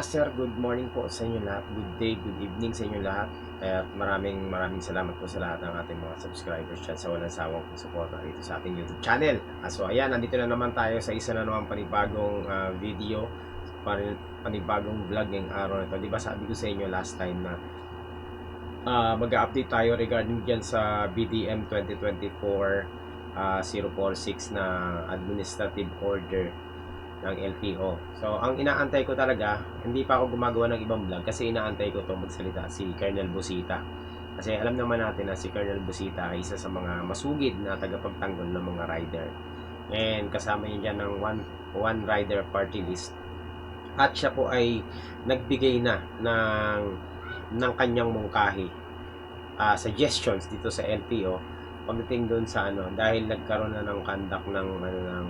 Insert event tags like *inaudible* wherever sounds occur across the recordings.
master, good morning po sa inyo lahat. Good day, good evening sa inyo lahat. At maraming maraming salamat po sa lahat ng ating mga subscribers at sa walang sawang suporta dito sa ating YouTube channel. Ah, so ayan, nandito na naman tayo sa isa na naman panibagong ah, video, pan- panibagong vlog ngayong araw na ito. Di ba sabi ko sa inyo last time na ah, mag-update tayo regarding dyan sa BDM 2024 ah, 046 na administrative order ng LTO. So, ang inaantay ko talaga, hindi pa ako gumagawa ng ibang vlog kasi inaantay ko to magsalita si Colonel Busita. Kasi alam naman natin na si Colonel Busita ay isa sa mga masugid na tagapagtanggol ng mga rider. And kasama niya dyan ng one, one rider party list. At siya po ay nagbigay na ng, ng kanyang mungkahi ah, suggestions dito sa LTO pagdating doon sa ano dahil nagkaroon na ng conduct ng ano ng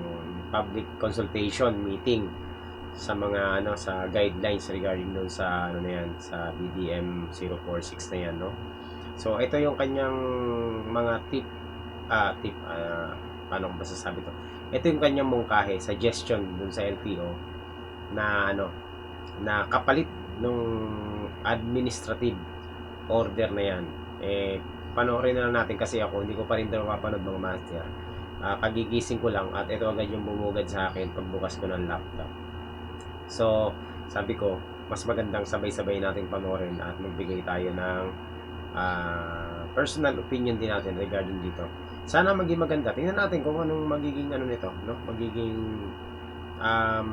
public consultation meeting sa mga ano sa guidelines regarding doon sa ano na yan sa BDM 046 na yan no? So ito yung kanyang mga tip. Ah tip ah paano ko ba sasabi to? Ito yung kanyang mungkahi suggestion doon sa LTO na ano na kapalit nung administrative order na yan. Eh panoorin na lang natin kasi ako hindi ko pa rin daw mapanood mga master Ah, kagigising ko lang at ito agad yung bumugad sa akin pagbukas ko ng laptop. So sabi ko mas magandang sabay-sabay nating panoorin at magbigay tayo ng ah, personal opinion din natin regarding dito. Sana maging maganda. Tingnan natin kung anong magiging ano nito no? Magiging um,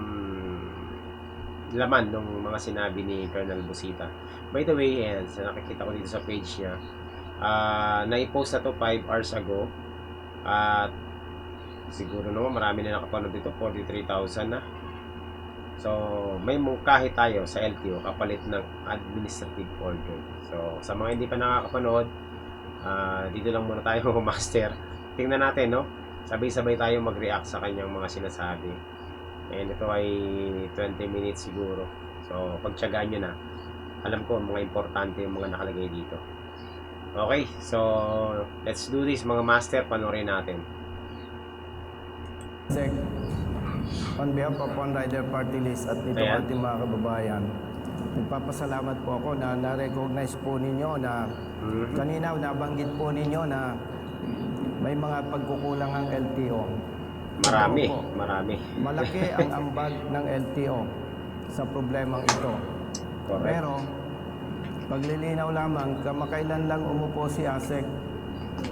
laman ng mga sinabi ni Colonel Busita. By the way yan sa nakikita ko dito sa page niya Ah, na-post na to 5 hours ago. At siguro naman marami na nakapanood dito, 43,000 na. So, may mungkahi tayo sa LTO kapalit ng administrative order. So, sa mga hindi pa nakakapanood, ah, dito lang muna tayo *laughs* master. Tingnan natin, no? Sabay-sabay tayo mag-react sa kanyang mga sinasabi. And ito ay 20 minutes siguro. So, pagtsagaan nyo na. Alam ko, mga importante yung mga nakalagay dito. Okay, so let's do this mga master, panoorin natin. Sec, on behalf of One Rider Party List at nito Ayan. ating mga kababayan, nagpapasalamat po ako na na-recognize po ninyo na Mhm. kanina nabanggit po ninyo na may mga pagkukulang ang LTO. Marami, Opo. marami. Malaki *laughs* ang ambag ng LTO sa problemang ito. Correct. Pero, paglilinaw lamang, kamakailan lang umupo si ASEC.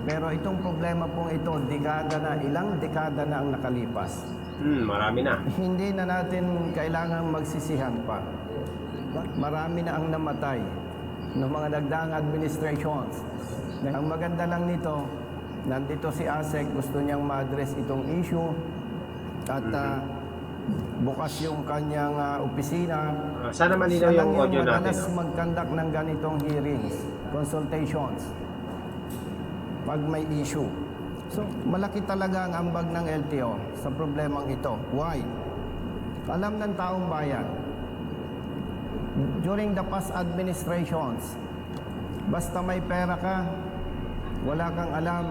Pero itong problema pong ito, dekada na, ilang dekada na ang nakalipas. Hmm, marami na. *laughs* Hindi na natin kailangang magsisihan pa. Marami na ang namatay ng mga nagdaang administrations. Ang maganda lang nito, nandito si ASEC, gusto niyang ma-address itong issue at ah, bukas yung kanyang ah, opisina. Ah, sana malinaw yung audio natin. madalas no? mag-conduct ng ganitong hearings, consultations, pag may issue. So, malaki talaga ang ambag ng LTO sa problemang ito. Why? Alam ng taong bayan, during the past administrations, basta may pera ka, wala kang alam,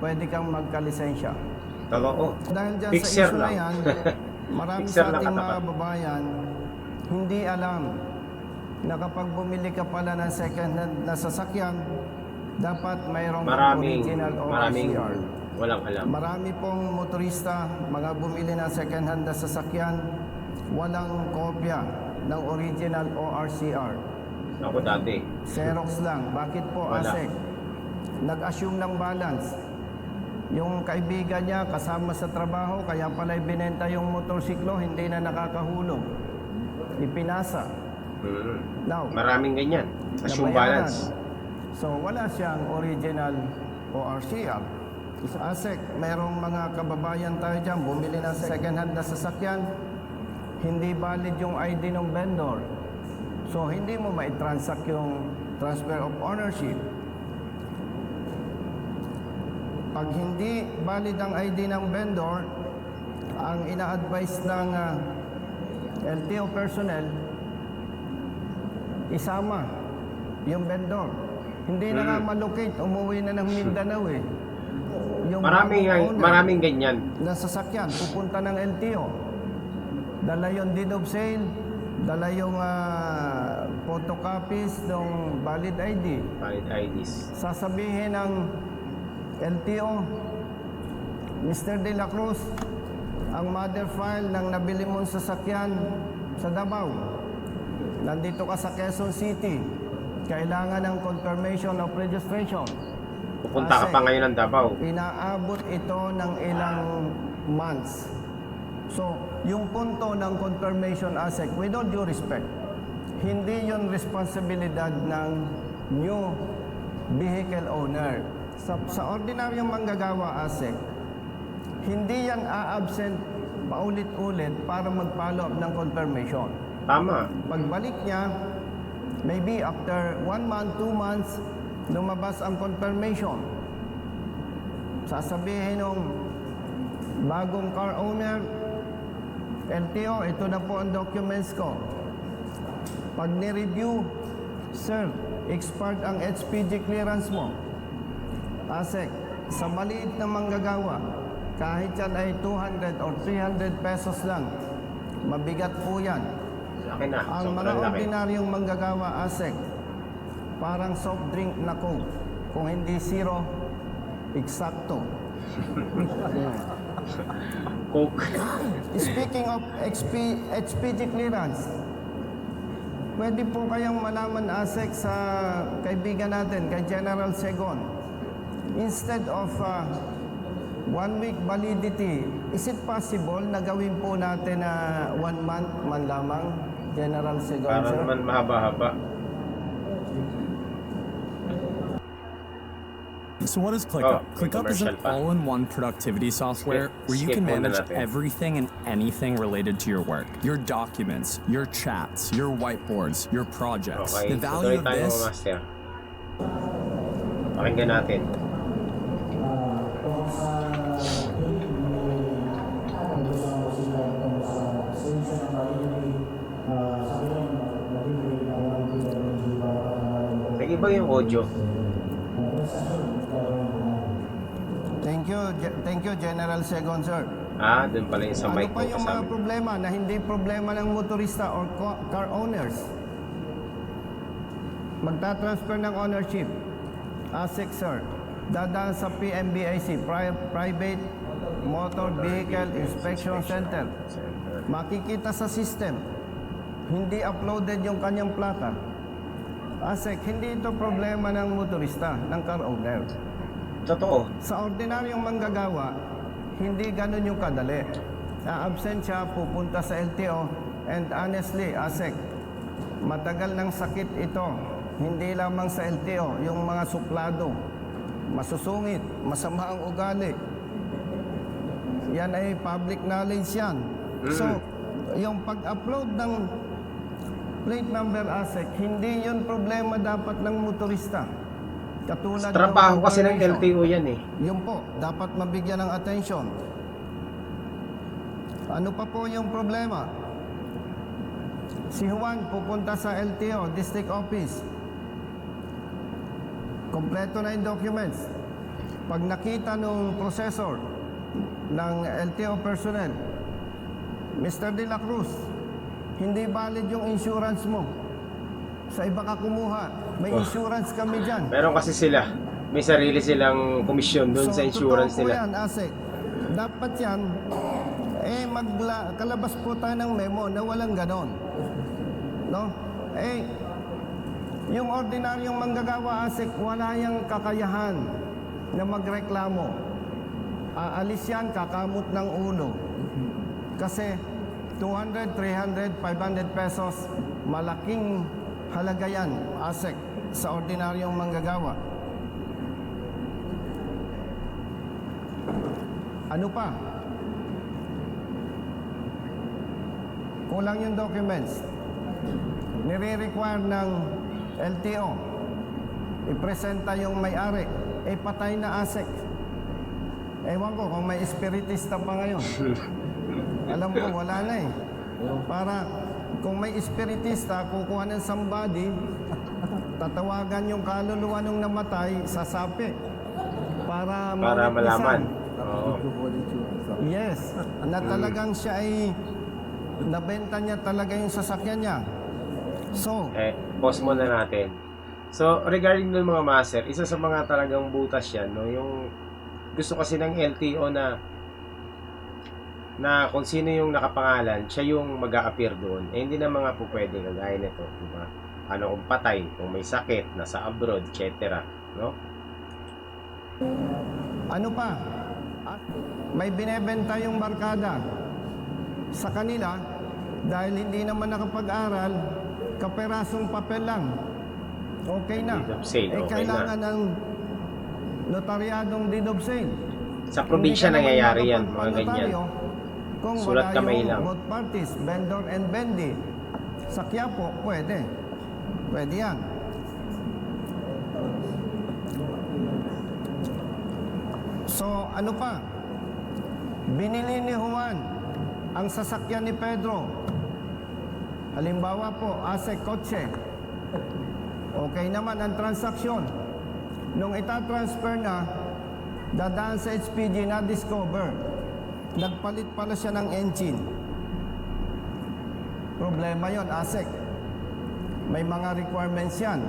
pwede kang magkalisensya. Totoo. Dahil dyan Fixer sa issue na lang. yan, *laughs* marami sa lang ating mga katapat. kababayan hindi alam na kapag bumili ka pala ng second hand na sasakyan, dapat mayroong Maraming, original o maraming RCR. walang alam. Marami pong motorista, mga bumili ng second hand na sasakyan, walang kopya ng original ORCR. Ako dati. Xerox lang. Bakit po, Wala. ASEC? Nag-assume ng balance. Yung kaibigan niya kasama sa trabaho, kaya pala ibinenta yung motorsiklo, hindi na nakakahulog. Ipinasa. Hmm. Now, Maraming ganyan. Assume balance. So, wala siyang original ORCR. ASEC, merong mga kababayan tayo dyan, bumili ng second hand na sasakyan, hindi valid yung ID ng vendor. So, hindi mo mai-transact yung transfer of ownership. Pag hindi valid ang ID ng vendor, ang ina-advise ng ah, LTO personnel, isama yung vendor. Hindi na nga malocate, umuwi na ng Mindanao eh. Yung Maraming, bagong owner maraming ganyan. na sasakyan, pupunta ng LTO. Dala yung deed of sale, dala yung ah, photocopies ng valid ID. Valid IDs. Sasabihin ng LTO, Mr. De La Cruz, ang mother file ng nabili mong sasakyan sa Davao. Nandito ka sa Quezon City. Kailangan ng confirmation of registration. Pupunta ka Kasi- pa ngayon ng Davao. Inaabot ito ng ilang months. So, yung punto ng confirmation ASEC, with all due respect, hindi yon responsibilidad ng new vehicle owner. Sa, sa ordinaryong manggagawa ASEC, hindi yan a-absent paulit-ulit para mag-follow up ng confirmation. Tama. Pagbalik niya, maybe after one month, two months, lumabas ang confirmation. Sasabihin ng bagong car owner, LTO, ito na po ang documents ko. Pag ni-review, sir, expired ang HPG clearance mo. ASEC, sa maliit na manggagawa, kahit yan ay 200 or 300 pesos lang, mabigat po yan. Laki na. Ang mga Sobrang laki. ordinaryong manggagawa ASEC, parang soft drink na coke. Kung hindi zero, eksakto. *laughs* Coke. Speaking of XP, HPG clearance, pwede po kayong malaman ASEC sa kaibigan natin, kay General Segon. Instead of uh, one week validity, is it possible na gawin po natin na one month man lamang, General Segon, Para sir? naman mahaba-haba. So what is ClickUp? Oh, ClickUp is an commercial pa. all-in-one productivity software Skip- where you skip can muna manage natin. everything and anything related to your work. Your documents, your chats, your whiteboards, your projects. Okay. The value Tuloy of tayo this master. Pakinggan natin. Uh, Nag-iba yung audio. Thank you, thank you General Segon, sir. Ah, dun pala yung sa Ano mic pa mo yung mga problema na hindi problema ng motorista or car owners? Magta-transfer ng ownership. ASIC, sir. Dadaan sa PMBIC, Pri- Private Motor Vehicle Inspection Center. Center. Makikita sa system. Hindi uploaded yung kanyang plaka. ASIC, hindi ito problema ng motorista, ng car owner. Totoo. Sa ordinaryong manggagawa, hindi ganun yung kadali. Na-absent siya, pupunta sa LTO, and honestly, ASEC, matagal ng sakit ito. Hindi lamang sa LTO, yung mga suplado, masusungit, masama ang ugali. Yan ay public knowledge yan. So, yung pag-upload ng plate number ASEC, hindi yun problema dapat ng motorista. Katulad ng Trabaho kasi ng. LTO yan eh. Yun po, dapat mabigyan ng atensyon. Ano pa po yung problema? Si Juan pupunta sa LTO, District Office. Kompleto na yung documents. Pag nakita nung processor ng LTO personnel, Mr. De La Cruz, hindi valid yung insurance mo. Sa iba ka kumuha, may Oh. insurance kami dyan. Meron kasi sila. May sarili silang komisyon doon sa insurance totoo po nila. yan, ASEC. Dapat yan, eh, magla, kalabas po tayo ng memo na walang ganon. No? Eh, yung ordinaryong manggagawa, ASEC, wala yung kakayahan na magreklamo. Aalis yan, kakamot ng ulo. Kasi 200, 300, 500 pesos, malaking halaga yan, ASEC, sa ordinaryong manggagawa. Ano pa? Kulang yung documents. Nire-require ng LTO. Ipresenta yung may-ari. Eh, patay na ASEC. Ewan ko kung may espiritista pa ngayon. *laughs* Alam ko, wala na eh. Para kung may espiritista, kukuha ng somebody, *laughs* tatawagan yung kaluluwa nung namatay, sasapi. Para, Para malaman. Oo. Yes, na talagang siya ay nabenta niya talaga yung sasakyan niya. So, Eh, pause muna natin. So, regarding ng mga master, isa sa mga talagang butas yan, no? Yung gusto kasi ng LTO na na kung sino yung nakapangalan, siya yung mag appear doon. Eh, hindi na mga po pwede kagaya nito, di ba? Ano kung patay, kung may sakit, nasa abroad, etc. No? ano pa? May binebenta yung barkada sa kanila dahil hindi naman nakapag-aral, kaperasong papel lang. Okay na. Deed of sale, eh, okay kailangan ng notaryadong deed of sale. Sa probinsya naman nangyayari yan, mga ganyan. Kung Sulat wala kamay yung lang. both parties, vendor and vendee. Sa Quiapo, pwede. Pwede yan. So, ano pa? Binili ni Juan ang sasakyan ni Pedro. Halimbawa po, ase kotse. Okay naman ang transaksyon. Nung itatransfer na, dadaan sa HPG na discover. Nagpalit pala siya ng engine. Problema yon ASEC. May mga requirements yan.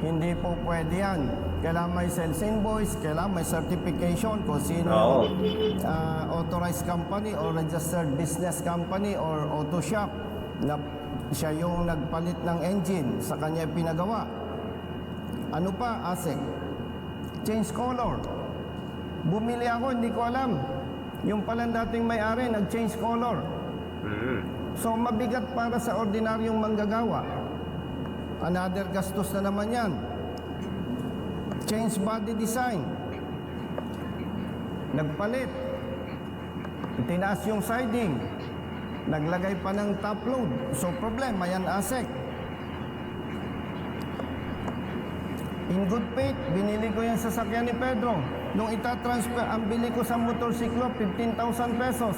Hindi po pwede yan. Kailangan may sales invoice, kailangan may certification kung sino Oo. ah, authorized company or registered business company or auto shop na siya yung nagpalit ng engine sa kanya pinagawa. Ano pa, ASEC? Change color. Bumili ako, hindi ko alam. Yung palang dating may-ari, nag-change color. Mm. So, mabigat para sa ordinaryong manggagawa. Another gastos na naman yan. Change body design. Nagpalit. Tinaas yung siding. Naglagay pa ng top load. So, problema yan, ASEC. In good faith, binili ko yung sasakyan ni Pedro. Nung itatransfer, ang bili ko sa motorsiklo, 15,000 pesos.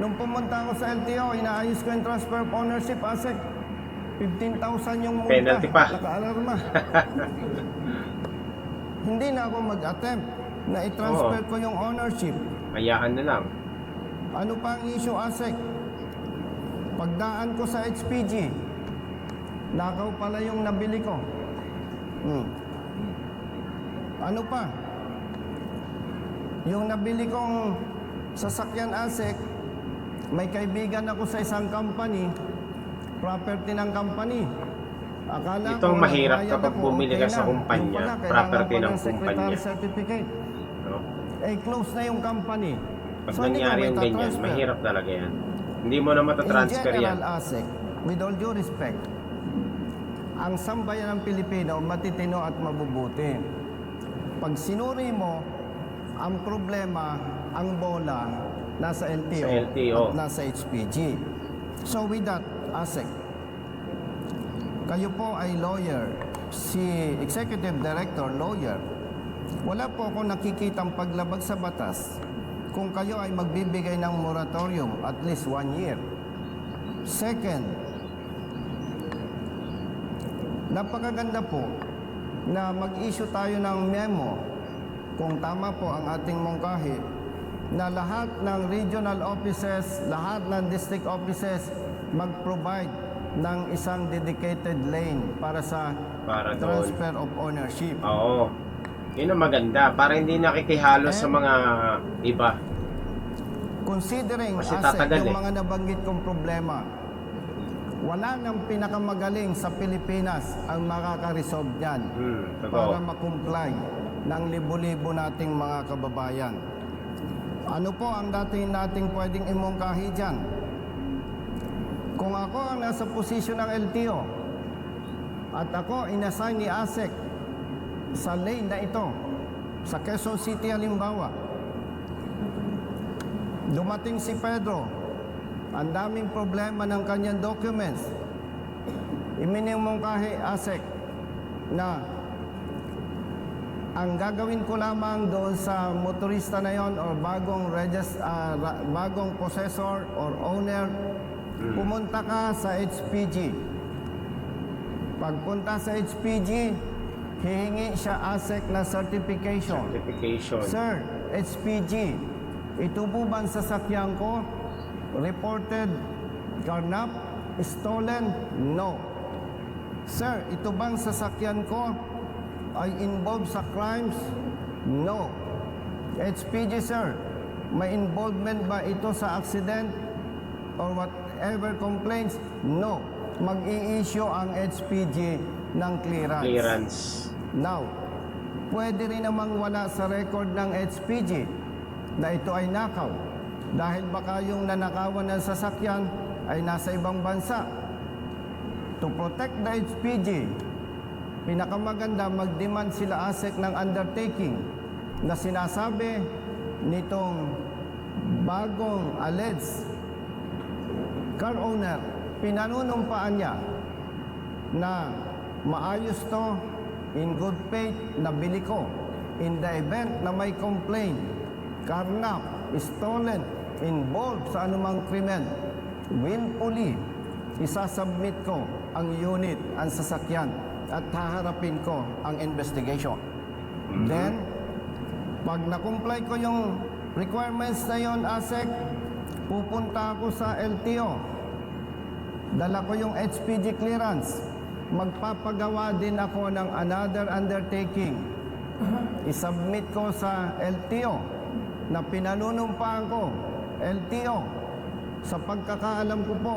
Nung pumunta ako sa LTO, inaayos ko yung transfer of ownership asset. 15,000 yung multa. Penalty pa. Naka-alarma. *laughs* Hindi na ako mag-attempt na i-transfer ko yung ownership. Hayaan na lang. Ano pa ang issue, ASEC? Pagdaan ko sa HPG, nakaw pala yung nabili ko. Hmm. Ano pa? Yung nabili kong sasakyan ASEC, may kaibigan ako sa isang company, property ng company. Akala Itong ko, mahirap kapag ako, bumili ka sa kumpanya, property ng kumpanya. certificate. No? Eh, close na yung company. Pag So, nangyari yung ganyan, mahirap talaga yan. Hindi mo na matatransfer In yan. general, ASEC, with all due respect, ang sambayan ng Pilipino matitino at mabubuti. Pag sinuri mo, ang problema, ang bola, nasa LTO, Sa LTO. at nasa HPG. So with that, ASEC, kayo po ay lawyer, si Executive Director, lawyer. Wala po ako nakikitang paglabag sa batas kung kayo ay magbibigay ng moratorium at least one year. Second, napakaganda po na mag-issue tayo ng memo kung tama po ang ating mungkahi na lahat ng regional offices, lahat ng district offices mag-provide ng isang dedicated lane para sa Para doon. transfer of ownership. Oo. Yun ang maganda. Para hindi nakikihalo sa mga iba. Considering Kasi tatagal yung eh. mga nabanggit kong problema, wala nang pinakamagaling sa Pilipinas ang makaka-resolve niyan Hmm, para makumply ng libo-libo nating mga kababayan. Ano po ang dating nating pwedeng imungkahi dyan? Kung ako ang nasa posisyon ng LTO at ako inassign ni ASEC sa lane na ito, sa Quezon City halimbawa, dumating si Pedro, ang daming problema ng kanyang documents, iminimungkahi ASEC na ang gagawin ko lamang doon sa motorista na yon or bagong regis, ra- bagong possessor or owner, pumunta ka sa HPG. Pagpunta sa HPG, hihingi siya ASEC na certification. Certification. Sir, HPG, ito po ba ang sasakyan ko? Reported carnap, stolen? No. Sir, ito bang sasakyan ko ay involved sa crimes? No. HPG sir, may involvement ba ito sa accident or whatever complaints? No. Mag-i-issue ang HPG ng clearance. Clearance. Now, pwede rin namang wala sa record ng HPG na ito ay nakaw dahil baka yung nanakawan ng sasakyan ay nasa ibang bansa. To protect the HPG, pinakamaganda mag-demand sila ASEC ng undertaking na sinasabi nitong bagong alleged car owner, pinanunumpaan niya na maayos to in good faith na bili ko in the event na may complaint carnap, stolen, involved sa anumang krimen willfully isasubmit ko ang unit, ang sasakyan at haharapin ko ang investigation. Then, pag na-comply ko yung requirements na yon ASEC, pupunta ako sa LTO. Dala ko yung HPG clearance. Magpapagawa din ako ng another undertaking. I-submit ko sa LTO na pinanunumpaan ko. LTO, sa pagkakaalam ko po,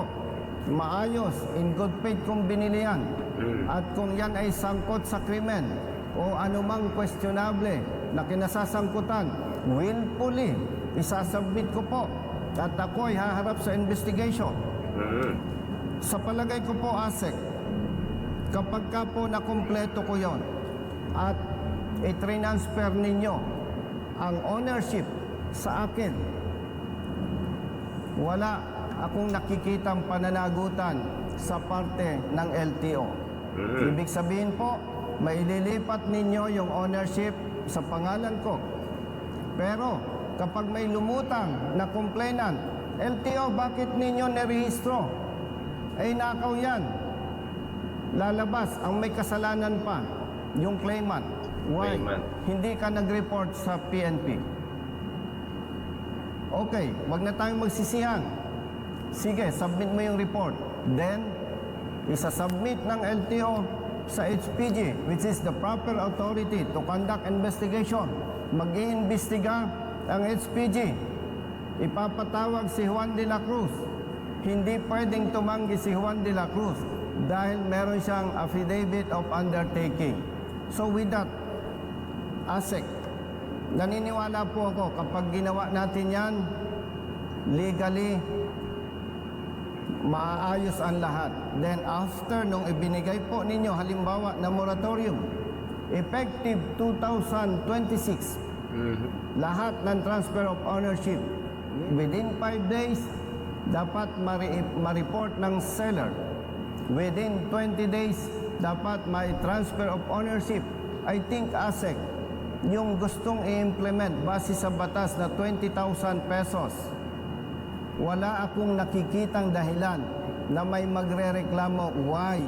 maayos, in good faith kong binili yan. At kung yan ay sangkot sa krimen o anumang questionable na kinasasangkutan, willfully, isasubmit ko po. At ako ay haharap sa investigation. Mm. Sa palagay ko po, ASEC, kapag ka po nakumpleto ko yon at i-transfer ninyo ang ownership sa akin, wala akong nakikitang pananagutan sa parte ng LTO. Ibig sabihin po, maililipat ninyo yung ownership sa pangalan ko. Pero kapag may lumutang na complainant, LTO, bakit ninyo nerehistro? Ay nakaw yan. Lalabas ang may kasalanan pa, yung claimant. Why? Claimant. Hindi ka nag-report sa PNP. Okay, wag na tayong magsisihan. Sige, submit mo yung report. Then, isa-submit ng LTO sa HPG, which is the proper authority to conduct investigation. Mag-iimbestiga ang HPG. Ipapatawag si Juan de la Cruz. Hindi pwedeng tumanggi si Juan de la Cruz dahil meron siyang affidavit of undertaking. So with that, ASEC, naniniwala po ako kapag ginawa natin yan, legally, maaayos ang lahat. Then after nung ibinigay po ninyo halimbawa na moratorium, effective 2026, Mhm. lahat ng transfer of ownership within 5 days dapat ma-report ng seller within 20 days dapat may transfer of ownership I think ASEC yung gustong i-implement base sa batas na 20,000 pesos wala akong nakikitang dahilan na may magrereklamo why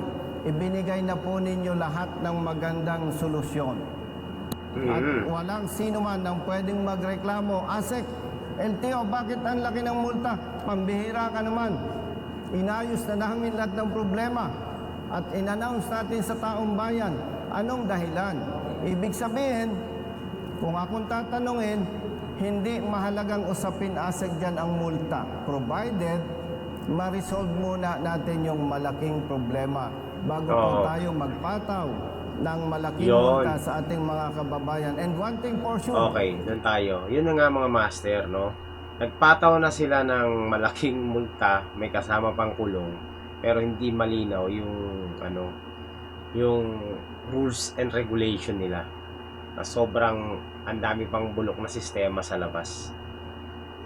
ibinigay na po ninyo lahat ng magandang solusyon at Mhm. walang sino man ang pwedeng magreklamo. ASEC, LTO, bakit ang laki ng multa? Pambihira ka naman. Inayos na namin lahat ng problema at inannounce natin sa taong bayan. Anong dahilan? Ibig sabihin, kung akong tatanungin, hindi mahalagang usapin ASEC dyan ang multa. Provided, ma-resolve muna natin yung malaking problema bago po Oo. tayo magpataw ng malaking Yun. multa sa ating mga kababayan. And one thing for sure, Okay, doon tayo. Yun na nga mga master, no? Nagpataw na sila ng malaking multa, may kasama pang kulong, pero hindi malinaw yung ano, yung rules and regulation nila. Na sobrang ang dami pang bulok na sistema sa labas.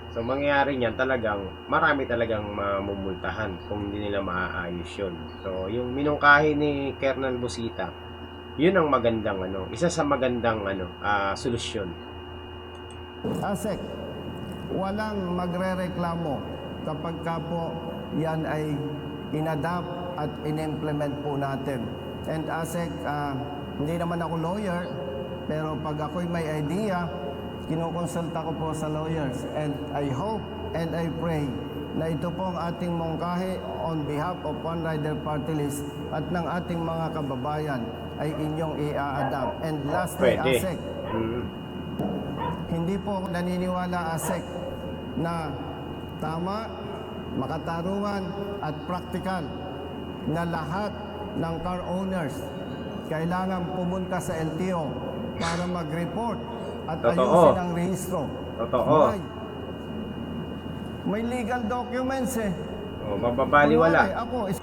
So mangyayari niyan talagang marami talagang mamumultahan kung hindi nila maaayos yun. So yung minungkahi ni Kernel Busita, yun ang magandang ano, isa sa magandang ano, ah, solusyon. ASEC, walang magre-reklamo kapag ka po yan ay inadapt at in-implement po natin. And ASEC, ah, hindi naman ako lawyer, pero pag ako'y may idea, kinukonsulta ko po sa lawyers. And I hope and I pray na ito po ang ating mungkahi on behalf of One Rider Party List at ng ating mga kababayan ay inyong i-adapt. And lastly, Pwede. ASEC, Mm. hindi po ako naniniwala ASEC na tama, makatarungan at praktikal na lahat ng car owners kailangan pumunta sa LTO para mag-report at Totoo. ayusin ang rehistro. Totoo. Why? May legal documents eh. Oh, mababaliwala. Kunwari, Ako, is-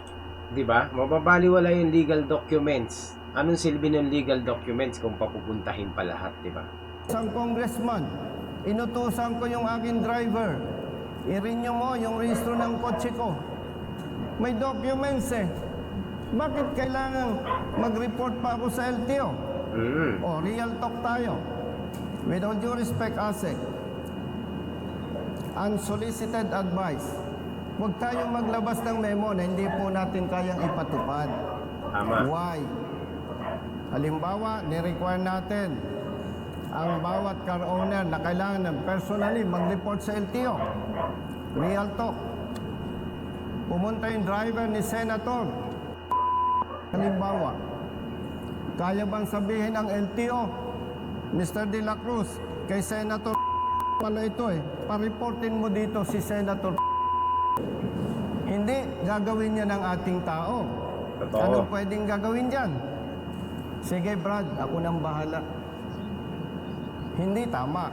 'Di ba? Mababaliwala yung legal documents. Anong silbi ng legal documents kung papupuntahin pa lahat, 'di ba? isang congressman, inutusan ko yung aking driver. I-renew mo yung rehistro ng kotse ko. May documents eh. Bakit kailangan mag-report pa ako sa LTO? Mm. O, real talk tayo. With all due respect, ASEC, unsolicited advice, huwag tayong maglabas ng memo na hindi po natin kayang ipatupad. Tama. Why? Halimbawa, ni-require natin ang bawat car owner na kailangan ng personally mag-report sa LTO. Real talk. Pumunta yung driver ni Senator. Halimbawa, kaya bang sabihin ng LTO, Mr. De La Cruz, kay Senator pala ito eh, pa-reportin mo dito si Senator Hindi, gagawin niya ng ating tao. Totoo. Anong pwedeng gagawin dyan? Sige Brad, ako nang bahala. Hindi tama.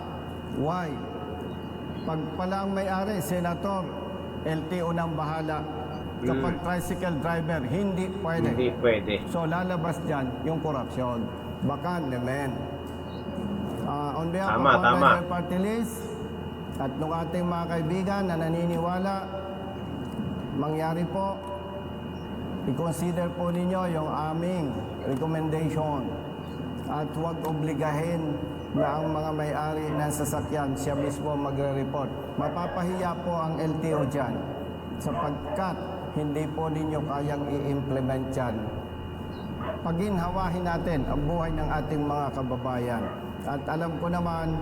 Why? Pag pala ang may-ari, senator, LTO nang bahala. Kapag tricycle driver, hindi pwede. Hindi pwede. So lalabas dyan yung korupsyon. Baka naman. Ah, on behalf Tama, of tama. Rider Party List at nung ating mga kaibigan na naniniwala, mangyari po, i-consider po ninyo yung aming recommendation at huwag obligahin na ang mga may-ari ng sasakyan siya mismo magre-report. Mapapahiya po ang LTO dyan sapagkat hindi po ninyo kayang i-implement yan. Paginhawahin natin ang buhay ng ating mga kababayan. At alam ko naman,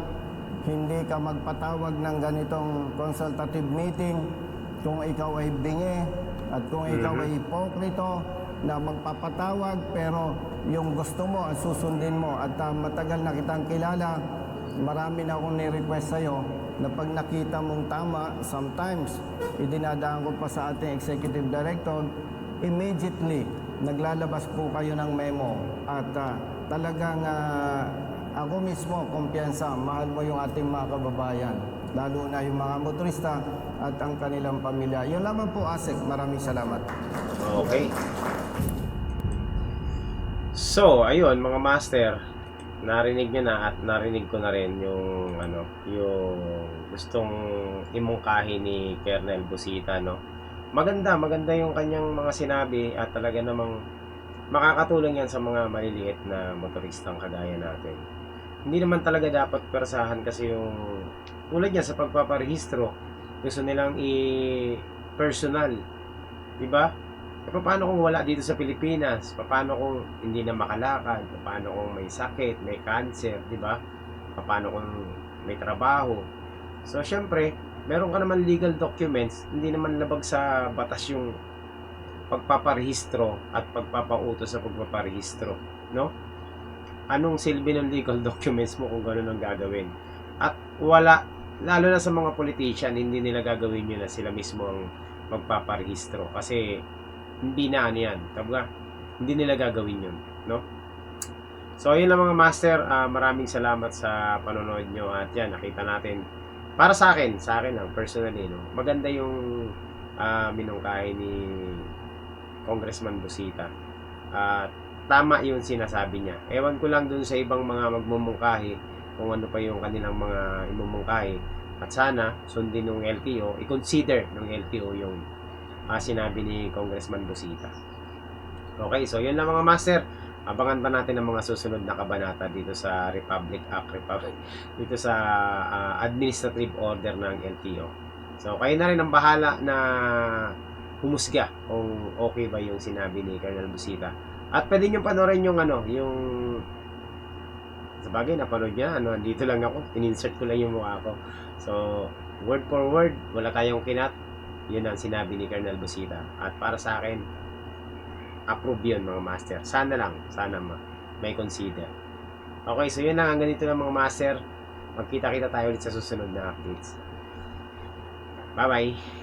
hindi ka magpatawag ng ganitong consultative meeting kung ikaw ay bingi at kung ikaw ay hipokrito na magpapatawag pero yung gusto mo at susundin mo at ah, matagal na kitang kilala, marami na akong ni-request sa'yo na pag nakita mong tama, sometimes idinadaan ko pa sa ating executive director, immediately naglalabas po kayo ng memo at ah, talagang ah, ako mismo, kumpiyansa, mahal mo yung ating mga kababayan, lalo na yung mga motorista at ang kanilang pamilya. Yun lamang po, Asek. Maraming salamat. Okay. So, ayun mga master, narinig nyo na at narinig ko na rin yung ano, yung gustong imungkahi ni Colonel Busita, no. Maganda, maganda yung kanyang mga sinabi at talaga namang makakatulong yan sa mga maliliit na motoristang kagaya natin. Hindi naman talaga dapat persahan kasi yung tulad yan sa pagpaparehistro, gusto nilang i-personal, 'di ba? E paano kung wala dito sa Pilipinas? Paano kung hindi na makalakad? Paano kung may sakit, may cancer, di ba? Paano kung may trabaho? So, syempre, meron ka naman legal documents, hindi naman labag sa batas yung pagpaparehistro at pagpapautos sa pagpaparehistro, no? Anong silbi ng legal *laughs* documents mo kung gano'n ang gagawin? At wala, lalo na sa mga politician, hindi nila gagawin yun na sila mismo ang magpaparehistro kasi hindi na ano yan. Tabaga, hindi nila gagawin yun. No? So, ayun lang mga master. Ah, maraming salamat sa panonood nyo. At yan, nakita natin. Para sa akin, sa akin lang, personally, no? maganda yung ah, minungkahi ni Congressman Busita. At tama yung sinasabi niya. Ewan ko lang dun sa ibang mga magmumungkahi kung ano pa yung kanilang mga imumungkahi. At sana, sundin ng LTO, i-consider ng LTO yung ah, sinabi ni Congressman Busita. Okay, so yun lang mga master. Abangan pa natin ang mga susunod na kabanata dito sa Republic Act Republic dito sa ah, administrative order ng LTO. So kayo na rin ang bahala na humusga kung okay ba yung sinabi ni Colonel Busita. At pwede niyo panoorin yung ano, yung sa bagay napanood niya, ano, dito lang ako, in-insert ko lang yung mukha ko. So, word for word, wala tayong kinat, Yun ang sinabi ni Colonel Busita. At para sa akin, approve yun mga master. Sana lang, sana ma may consider. Okay, so yun lang ang ganito lang mga master. Magkita-kita tayo ulit sa susunod na updates. Bye-bye!